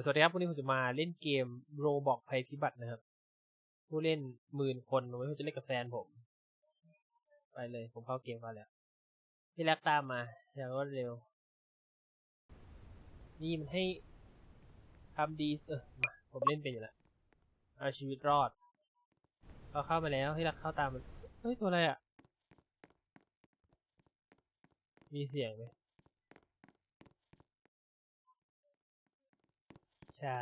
สวัสดีครับ วันนี้ผมจะมาเล่นเกมโรบอกภัยพิบัตินะครับ ผู้เล่นหมื่นคนผมไม่รู้จะเล่นกับแฟนผม ไปเลย ผมเข้าเกมมาแล้ว พี่แรกตามมาอย่างรวดเร็ว นี่มันให้ทำดีเออมาผมเล่นเป็นอยู่แล้วเอาชีวิตรอดเราเข้ามาแล้วที่รักเข้าตามมันเฮ้ย ตัวอะไรอะ มีเสียงไหม ใช่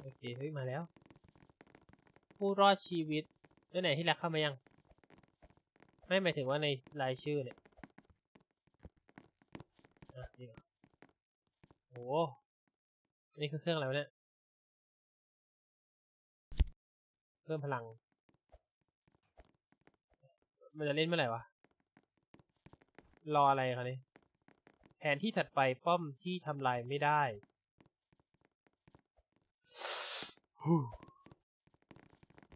โอเค เฮ้ย มาแล้ว ผู้รอดชีวิตแล้วไหนที่รักเข้ามายัง ไม่หมายถึงว่าในรายชื่อเนี่ยอะนี่โอ้โหนี่คือเครื่องอะไรเนี่ย เพิ่มพลัง มันจะเล่นเมื่อไหร่วะ รออะไรครับนี่ แผนที่ถัดไปป้อมที่ทำลายไม่ได้ฮู้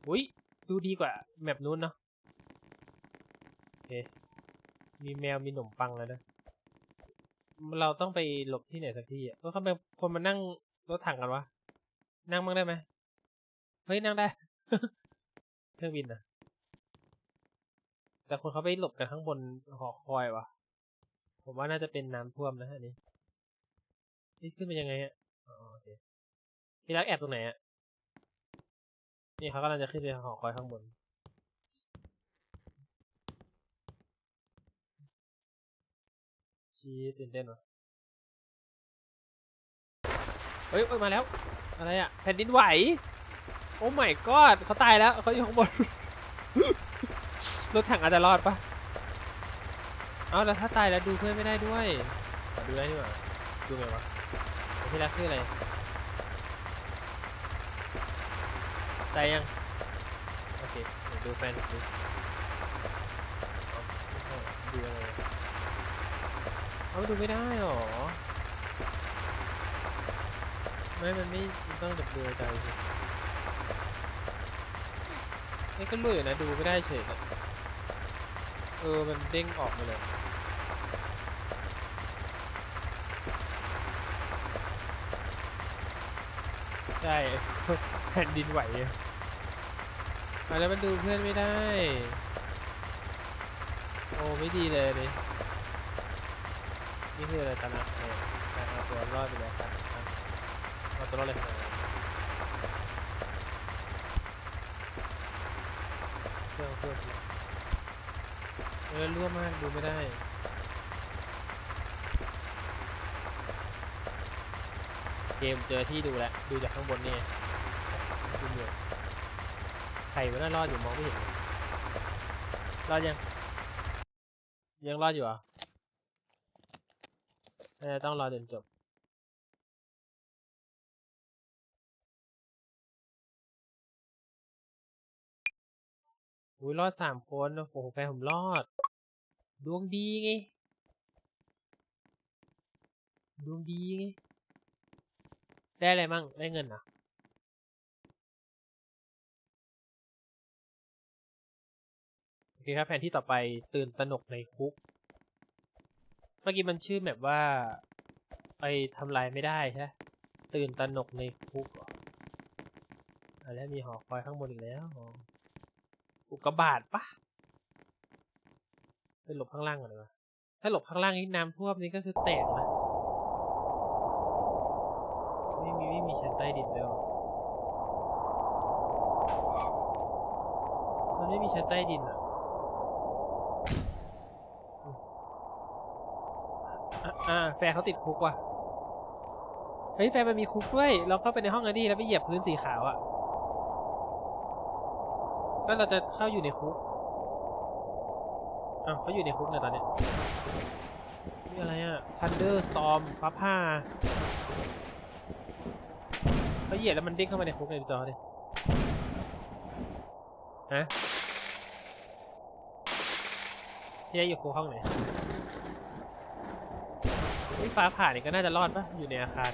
อุ้ย ดูดีกว่าแมปนู้นเนาะโอเค มีแมวมีขนมปังแล้วนะ เราต้องไปหลบที่ไหนสักที่อะก็เขาไปคนมานั่งรถถังกันวะ นั่งบ้างได้ไหม เฮ้ย นั่งได้ เครื่องบินนะแต่คนเขาไปหลบกันข้างบนหอคอยวะ ผมว่าน่าจะเป็นน้ำท่วมนะอันนี้นี่ขึ้นเป็นยังไงฮะอ๋อโอเคพี่รักแอบตรงไหนอะนี่เขากำลังจะขึ้นไปหอคอยข้างบนชี้ตื่นเต้นวะเฮ้ยเอ้ยมาแล้ว อะไรอะแผ่นดินไหว โอ้ my god เขาตายแล้วเขาอยู่ข้างบน รถถังอาจจะรอดปะ เอาแล้วถ้าตายแล้วดูเพื่อนไม่ได้ด้วยดูได้ดีกว่าดูไงวะที่รักคืออะไรตายยังโอเคดูแฟนดูดูยังไงเอาดูไม่ได้หรอไม่มันไม่ต้องแบบดูใจสินี่ก็รู้อยู่นะดูไม่ได้เฉยเออมันเด้งออกมาเลย ช่แผ่นดินไหวอะแล้วมันดูเพื่อนไม่ได้ โอ้ไม่ดีเลยนี่นี่คืออะไรตานะเนี่ยเอาตัวรอดไปแล้วครับเอาตัวรอดเลยเครื่องเครื่องเครื่องเออรั่วมากดูไม่ได้ เกมเจอที่ดูแล้วดูจากข้างบนนี่ดูเหมือนใครมันน่ารอดอยู่มองไม่เห็นรอดยัง ยังรอดอยู่เหรอเออต้องรอจนจบอุ้ยรอดสามคนโอ้โหแฟนผมรอด ดวงดีไง ดวงดีไง ได้อะไรมั่ง ได้เงินเหรอโอเคครับแผนที่ต่อไปตื่นตระหนกในคุก เมื่อกี้มันชื่อแบบว่าไปทำลายไม่ได้ใช่ไหมตื่นตระหนกในคุกอะแล้วมีหอคอยข้างบนอีกแล้วอุกกาบาตปะไปหลบข้างล่างก่อนดีกว่าถ้าหลบข้างล่างนี่น้ำท่วมนี่ก็คือแตกนะ ไม่มีชั้นใต้ดินด้วยมันไม่มีชั้นใต้ดินอะอะอ่าแฟนเขาติดคุกว่ะ เฮ้ยแฟนมันมีคุกด้วย เราเข้าไปในห้องนั้นดิแล้วไปเหยียบพื้นสีขาวอะก็เราจะเข้าอยู่ในคุกอ้าวเขาอยู่ในคุกเนี่ยตอนเนี้ยนี่อะไรอะ Thunder Storm ฟ้าผ่า เขาเหยียบแล้วมันเด้งเข้ามาในคุกในจอดิฮะพี่อยู่คุกห้องไหนนี่ฟ้าผ่านี่ก็น่าจะรอดปะอยู่ในอาคาร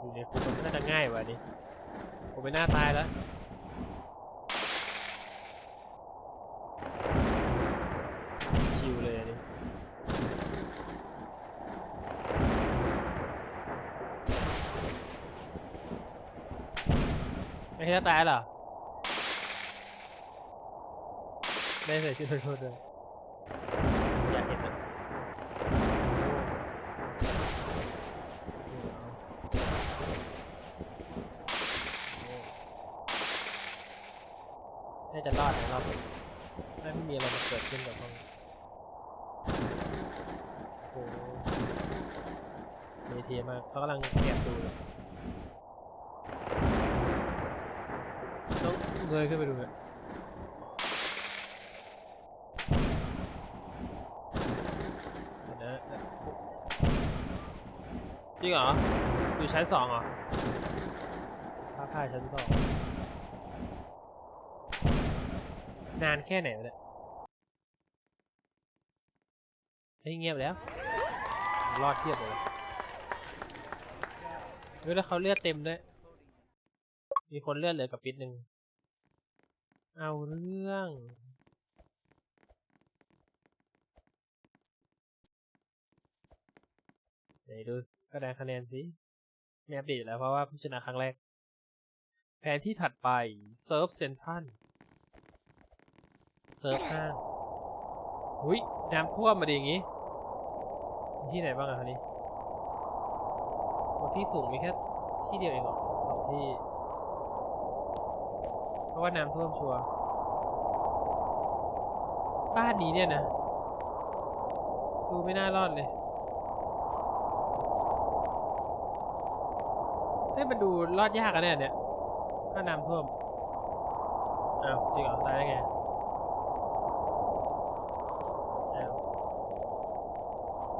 อยู่ในคุกมันน่าจะง่ายกว่านี้ผมไม่น่าตายแล้ว ชิวเลยอันนี้ ไม่ใช่ตายเหรอไม่ใส่ชุดโทษด้วยอยากเห็นนะน่าจะรอดในรอบนี้ไม่มีอะไรมาเกิดขึ้นกับห้องโอ้โหมีเทียมากเขากำลังแอบดูอยู่ต้อง เงยขึ้นไปดูเลยจริงเหรอ อยู่ชั้นสองเหรอผ้าผ้าชั้นสอง นานแค่ไหนเนี่ยเฮ้ยเงียบแล้ว รอดเทียบเลยเฮ้ยแล้วเขาเลือดเต็มด้วย มีคนเลือดเหลือกับปิดหนึ่ง เอาเรื่อง ไหนดูคะแนนคะแนนสิไม่อัปเดตแล้วเพราะว่าพิ่งชนะครั้งแรก แผนที่ถัดไปเซิร์ฟเซนทันเซิร์ฟห้างหุยน้ำท่วมมาดีอย่างงี้ ที่ไหนบ้างอะคันนี้ที่สูงมีแค่ที่เดียวเองเหรอสองที่ ราะว่าน้ำท่วมชัวร์บ้านนี้เนี่ยนะ ดูไม่น่ารอดเลยเฮ้มันดูรอดยากอะเนี่ยเนี่ยถ้าน้ำท่วมอ้าวจริงเหรอตายได้ไงอ้าว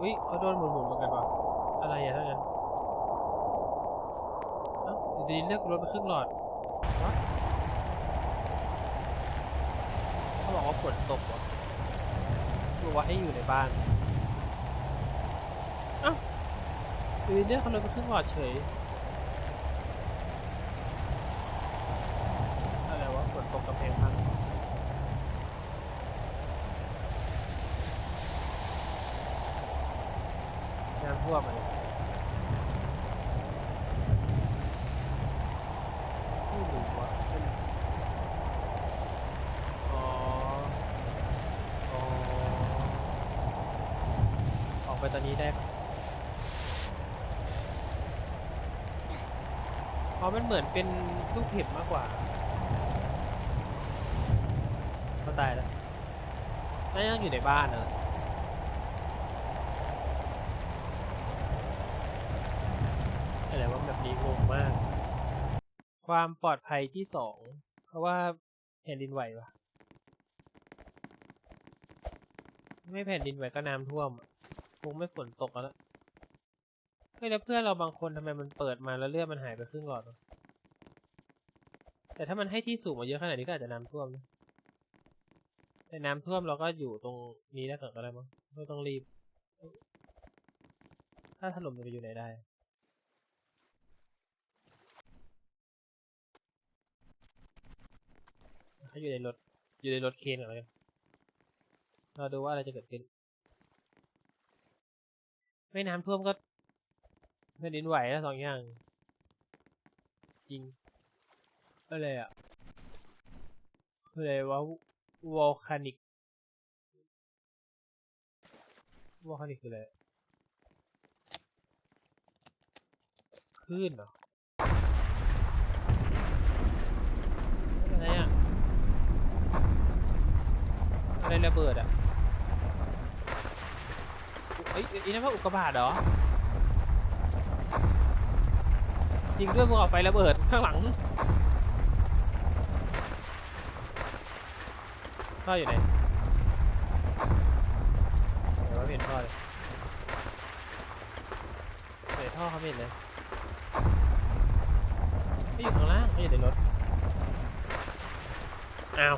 อุ้ยเขาโดนหมุนๆเหมือนกันวะอะไรอะทั้งนั้นเอ้าอยู่ดีเลือกรถไปครึ่งหลอดวะ เขาบอกว่าฝนตกวะบอกว่าให้อยู่ในบ้านอ้าวดีเนี่ยเขาเลยไปครึ่งหลอดเฉย อะไรวะฝนตกกำแพงพังน้ำท่วมอะไรไม่รู้วะมันอ๋ออ๋อออก ไปตอนนี้ได้ปะอ๋อมันเหมือนเป็นลูกเห็บมากกว่าเขาตายแล้วน่าจะยังอยู่ในบ้านนะอะไรว่าแบบนี้งงมาก ความปลอดภัยที่สองเพราะว่าแผ่นดินไหววะไม่แผ่นดินไหวก็น้ำท่วมอะ คงไม่ฝนตกแล้วเฮ้ยแล้วเพื่อนเราบางคนทำไมมันเปิดมาแล้วเลือดมันหายไปครึ่งหลอดแต่ถ้ามันให้ที่สูงมาเยอะขนาดนี้ก็อาจจะน้ำท่วมนะแต่น้ำท่วมเราก็อยู่ตรงนี้ได้ก่อนก็ได้มั้งไม่ต้องรีบ ถ้าถล่มจะไปอยู่ไหนได้เขาอยู่ในรถอยู่ในรถเคนก่อนเลยเราดูว่าอะไรจะเกิดขึ้น ไม่น้ำท่วมก็แผ่นดินไหวนะสองอย่าง จริงอะไรอะออะไรวะวอลคานิกวอลคานิกคืออะไรคลื่นเหรออะไรอะอะไรระเบิดอะ เอ้ยอันนี้ว่าอุกกาบาตเหรอจริงด้วยภูเขาไฟระเบิดข้างหลังท่ออยู่ไหนเดี๋ยวเราเห็นท่อเลยไหนท่อเขาไม่เห็นเลยไม่อยู่ข้างล่างไม่อยู่ในรถอ้าว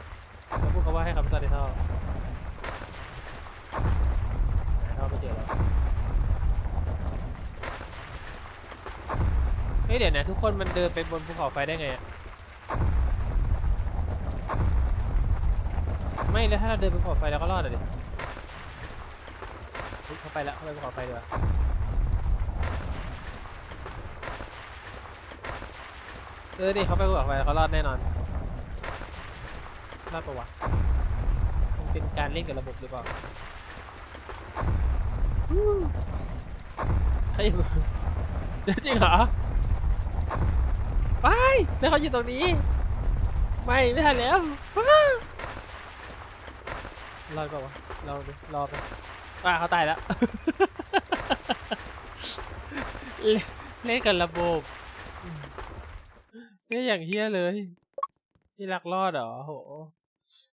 แล้วพูดเขาว่าให้คำสั่งในท่อหาท่อไม่ เฮ้ยเดี๋ยวนะ ทุกคนมันเดินไปบนภูเขาไฟได้ไงอะไม่แล้วถ้าเราเดินไปขอบไฟเราก็รอดอะดิเฮ้ยเขาไปแล้วเขาไปภูเขาไฟดีกว่าเออดิเขาไปภูเขาไฟเขารอดแน่นอนรอดปะวะมันเป็นการเล่นกับระบบหรือเปล่า ใครอยู่เดี๋ยวจริงเหรอ ไป แล้วเขาอยู่ตรงนี้ ไม่ ไม่ทันแล้วว้ารอดปะวะเราดิรอไปอ่าเขาตายแล้ว เล่นเล่นกับระบบอืมเล่นอย่างเฮี้ยเลยนี่ลักรอดเหรอโห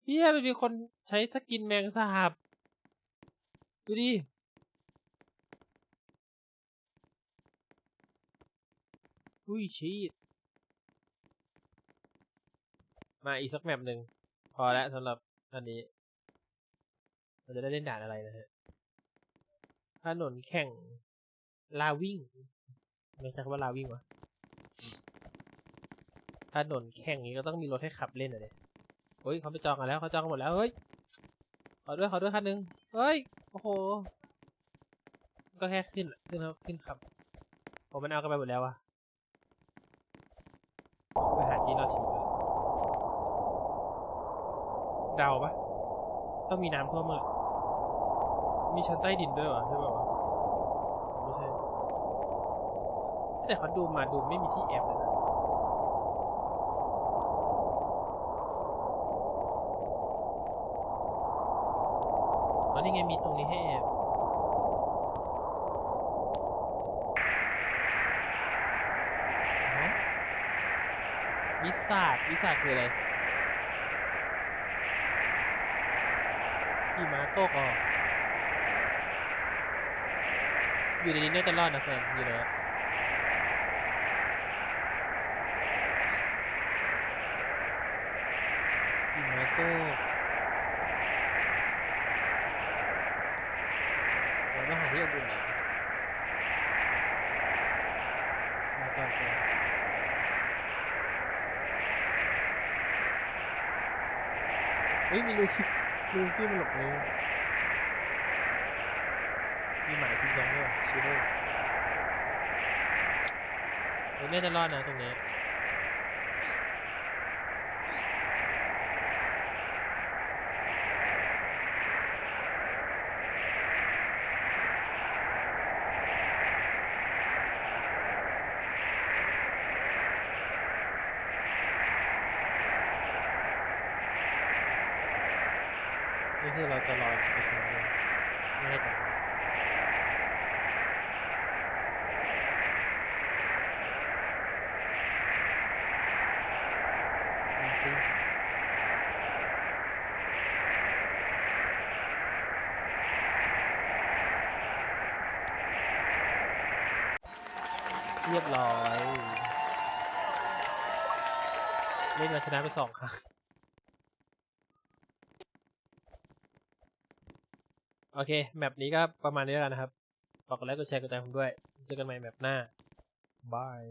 เฮี้ยมันมีคนใช้สกินแมงสาบ ดูดิ อุ้ยชีตมาอีกสักแมปหนึ่งพอแล้วสำหรับอันนี้ เราจะได้เล่นด่านอะไรนะฮะถนนแข่งลาวิ่ง ไม่ใช่คำว่าลาวิ่งวะถนนแข่งนี้ก็ต้องมีรถให้ขับเล่นอะเนี่ยเฮ้ยเขาไปจองกันแล้วเขาจองกันหมดแล้วเฮ้ยขอด้วยขอด้วยคันหนึ่งเฮ้ยโอ้โหก็แค่ขึ้นขึ้นครับขึ้นครับผมมันเอากันไปหมดแล้ววะ ไปหาที่รอดชีวิตเดาปะต้องมีน้ำท่วมเลยมีชั้นใต้ดินด้วยวะใช่ป่าวะไม่ใช่ แต่เขาดูมาดูไม่มีที่แอบเลยนะอ๋อนี่ไงมีตรงนี้ให้แอบอ๋อ วิสาดวิสาดคืออะไรขี่มาโตกออกอยู่ในนี้น่าจะรอดนะเพื่อนอยู่แล้วหิมะโก้เราต้องหาที่อบอุ่นหน่อยมาก่อนก่อนเฮ้ย มีลูซี่ลูซี่มันหลบเลยมีหมาชิ้นยังด้วยชิโร่เฮ้ยน่าจะรอดนะตรงนี้ นี่คือเราจะรอยไปชมเลยไม่ให้จับดูสิเรียบร้อย เล่นมาชนะไปสองครั้ง โอเค แมปนี้ก็ประมาณนี้แล้วนนะครับฝากกดไลค์กดแชร์กดติดตามผมด้วย เจอกันใหม่แมปหน้าบาย